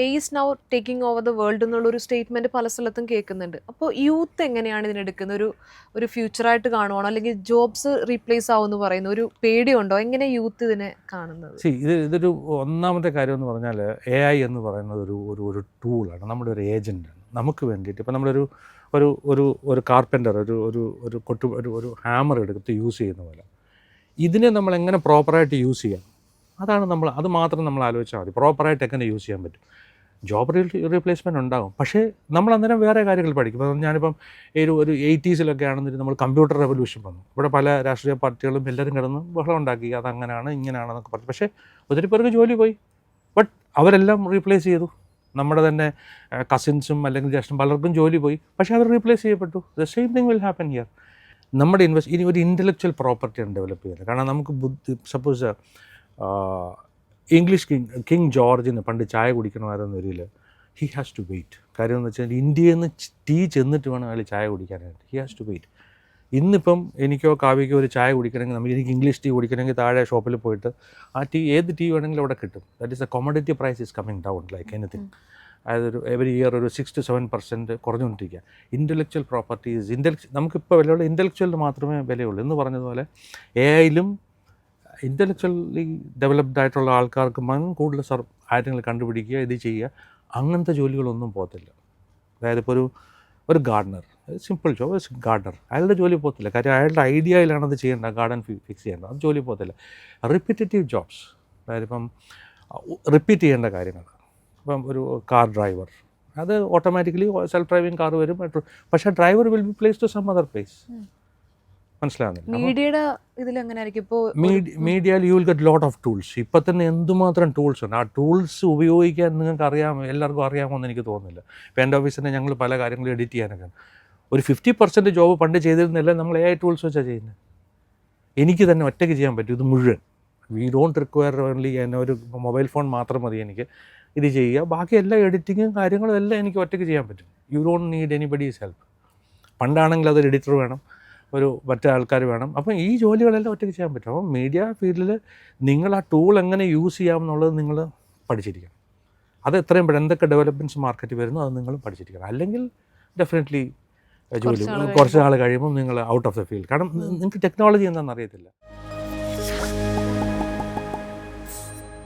A is now taking over the world എന്നുള്ളൊരു statement പല സ്ഥലത്തും കേൾക്കുന്നുണ്ട്. അപ്പോൾ യൂത്ത് എങ്ങനെയാണ് ഇതിനെടുക്കുന്നത്? ഒരു ഒരു ഫ്യൂച്ചറായിട്ട് കാണുവാണോ? അല്ലെങ്കിൽ ജോബ്സ് റീപ്ലേസ് ആവുമെന്ന് പറയുന്ന ഒരു പേടിയുണ്ടോ? എങ്ങനെ യൂത്ത് ഇതിനെ കാണുന്നത്? സി ഇത് ഇതൊരു ഒന്നാമത്തെ കാര്യം എന്ന് പറഞ്ഞാൽ എ ഐ എന്ന് പറയുന്നത് ഒരു ഒരു ഒരു ടൂളാണ് നമ്മുടെ ഒരു ഏജന്റാണ് നമുക്ക് വേണ്ടിയിട്ട് ഇപ്പോൾ നമ്മളൊരു ഒരു ഒരു ഒരു കാർപ്പന്റർ ഒരു ഒരു ഒരു കൊട്ടു ഒരു ഒരു ഹാമർ എടുത്ത് യൂസ് ചെയ്യുന്ന പോലെ. ഇതിനെ നമ്മൾ എങ്ങനെ പ്രോപ്പറായിട്ട് യൂസ് ചെയ്യാം? അതാണ് നമ്മൾ അത് മാത്രം നമ്മൾ ആലോചിച്ചാൽ മതി. പ്രോപ്പറായിട്ട് എങ്ങനെ യൂസ് ചെയ്യാൻ പറ്റും? ജോബ് റീപ്ലേസ്മെന്റ് ഉണ്ടാകും പക്ഷേ നമ്മൾ അന്നേരം വേറെ കാര്യങ്ങൾ പഠിക്കും. ഇപ്പം ഞാനിപ്പം ഒരു ഒരു എയ്റ്റീസിലൊക്കെ ആണെന്നിട്ട് നമ്മൾ കമ്പ്യൂട്ടർ റെവല്യൂഷൻ വന്നു. ഇവിടെ പല രാഷ്ട്രീയ പാർട്ടികളും എല്ലാവരും കിടന്ന് ബഹളം ഉണ്ടാക്കി. അതങ്ങനെയാണ് ഇങ്ങനെയാണെന്നൊക്കെ പറഞ്ഞു. പക്ഷേ ഒത്തിരി പേർക്ക് ജോലി പോയി. ബട്ട് അവരെല്ലാം റീപ്ലേസ് ചെയ്തു. നമ്മുടെ തന്നെ കസിൻസും അല്ലെങ്കിൽ ജ്യേഷ്ഠം പലർക്കും ജോലി പോയി. പക്ഷേ അവർ റീപ്ലേസ് ചെയ്യപ്പെട്ടു. The same thing will happen here നമ്മുടെ ഇൻവെസ്റ്റ് ഇനി ഒരു ഇന്റലക്ച്വൽ പ്രോപ്പർട്ടിയാണ് ഡെവലപ്പ് ചെയ്യുന്നത് കാരണം നമുക്ക് ബുദ്ധി സപ്പോസ് ഇംഗ്ലീഷ് കിങ് കിങ് ജോർജിന് പണ്ട് ചായ കുടിക്കണമായിരുന്ന ഒരു ഹി ഹാസ് ടു വെയിറ്റ് കാര്യം എന്ന് വെച്ചാൽ ഇന്ത്യയിൽ നിന്ന് ടീ ചെന്നിട്ട് വേണം അയാൾ ചായ കുടിക്കാനായിട്ട്. ഹി ഹാസ് ടു വെയിറ്റ് ഇന്നിപ്പം എനിക്കോ കാവ്യക്കോ ഒരു ചായ കുടിക്കണമെങ്കിൽ നമുക്ക് എനിക്ക് ഇംഗ്ലീഷ് ടീ കുടിക്കണമെങ്കിൽ താഴെ ഷോപ്പിൽ പോയിട്ട് ആ ടീ ഏത് ടീ വേണമെങ്കിലും അവിടെ കിട്ടും. That is a commodity price is coming down like anything അതായത് ഒരു എവറി ഇയർ ഒരു സിക്സ് ടു സെവൻ പെർസെന്റ് കുറഞ്ഞുകൊണ്ടിരിക്കുക. ഇന്റലക്ച്വൽ പ്രോപ്പർട്ടീസ് ഇന്റലക്ച് നമുക്കിപ്പോൾ വിലയുള്ള ഇന്റലക്ച്വലിന് മാത്രമേ വിലയുള്ളൂ. എന്ന് പറഞ്ഞതുപോലെ എ ഐയിലും ഇന്റലക്ച്വലി ഡെവലപ്ഡ് ആയിട്ടുള്ള ആൾക്കാർക്ക് മൻ കൂടുതൽ സർ കാര്യങ്ങൾ കണ്ടുപിടിക്കുക ഇത് ചെയ്യുക അങ്ങനത്തെ ജോലികളൊന്നും പോകത്തില്ല. അതായത് ഇപ്പോൾ ഒരു ഒരു ഗാർഡനർ സിമ്പിൾ ജോബ് ഗാർഡനർ അയാളുടെ ജോലി പോകത്തില്ല. കാര്യം അയാളുടെ ഐഡിയയിലാണ് അത് ചെയ്യേണ്ടത്. ഗാർഡൻ ഫിക്സ് ചെയ്യേണ്ടത്. അത് ജോലി പോകത്തില്ല. റിപ്പീറ്റേറ്റീവ് ജോബ്സ് അതായത് ഇപ്പം റിപ്പീറ്റ് ചെയ്യേണ്ട കാര്യങ്ങൾ. ഇപ്പം ഒരു കാർ ഡ്രൈവർ അത് ഓട്ടോമാറ്റിക്കലി സെൽഫ് ഡ്രൈവിംഗ് കാർ വരും. പക്ഷേ driver will be place to some other place മനസ്സിലാകുന്നില്ല മീഡിയയുടെ ഇതിൽ എങ്ങനെ ആയിരിക്കും ഇപ്പോൾ മീഡിയയിൽ you will get lot of tools ഇപ്പം തന്നെ എന്തുമാത്രം ടൂൾസ് ഉണ്ട്? ആ ടൂൾസ് ഉപയോഗിക്കാൻ നിങ്ങൾക്ക് അറിയാമോ എല്ലാവർക്കും അറിയാമെന്ന് എനിക്ക് തോന്നുന്നില്ല. ഇപ്പം എന്റെ ഓഫീസിൽ തന്നെ ഞങ്ങൾ പല കാര്യങ്ങളും എഡിറ്റ് ചെയ്യാനൊക്കെ ഒരു ഫിഫ്റ്റി പെർസെന്റ് ജോബ് പണ്ട് ചെയ്തിരുന്നില്ല നമ്മൾ എ ഐ ടൂൾസ് വെച്ചാണ് ചെയ്യുന്നത് എനിക്ക് തന്നെ ഒറ്റയ്ക്ക് ചെയ്യാൻ പറ്റും ഇത് മുഴുവൻ. വി ഡോണ്ട് റിക്വയർ ഓൺലി എന്നെ ഒരു മൊബൈൽ ഫോൺ മാത്രം മതി എനിക്ക്. ഇത് ചെയ്യുക. ബാക്കി എല്ലാ എഡിറ്റിങ്ങും കാര്യങ്ങളും എല്ലാം എനിക്ക് ഒറ്റയ്ക്ക് ചെയ്യാൻ പറ്റും. You don't need anybody's help പണ്ടാണെങ്കിൽ അതൊരു എഡിറ്റർ വേണം. ഒരു മറ്റേ ആൾക്കാർ വേണം. അപ്പം ഈ ജോലികളെല്ലാം ഒറ്റയ്ക്ക് ചെയ്യാൻ പറ്റും. അപ്പം മീഡിയ ഫീൽഡിൽ നിങ്ങൾ ആ ടൂൾ എങ്ങനെ യൂസ് ചെയ്യാം എന്നുള്ളത് നിങ്ങൾ പഠിച്ചിരിക്കണം. അത് എത്രയും പെട്ടെന്ന് എന്തൊക്കെ ഡെവലപ്മെന്റ്സ് മാർക്കറ്റ് വരുന്നു അത് നിങ്ങൾ പഠിച്ചിരിക്കണം. അല്ലെങ്കിൽ ഡെഫിനറ്റ്ലി ജോലി കുറച്ച് നാൾ കുറച്ച് നാൾ കഴിയുമ്പോൾ നിങ്ങൾ ഔട്ട് ഓഫ് ദ ഫീൽഡ് കാരണം നിങ്ങൾക്ക് ടെക്നോളജി എന്താണെന്ന് അറിയത്തില്ല.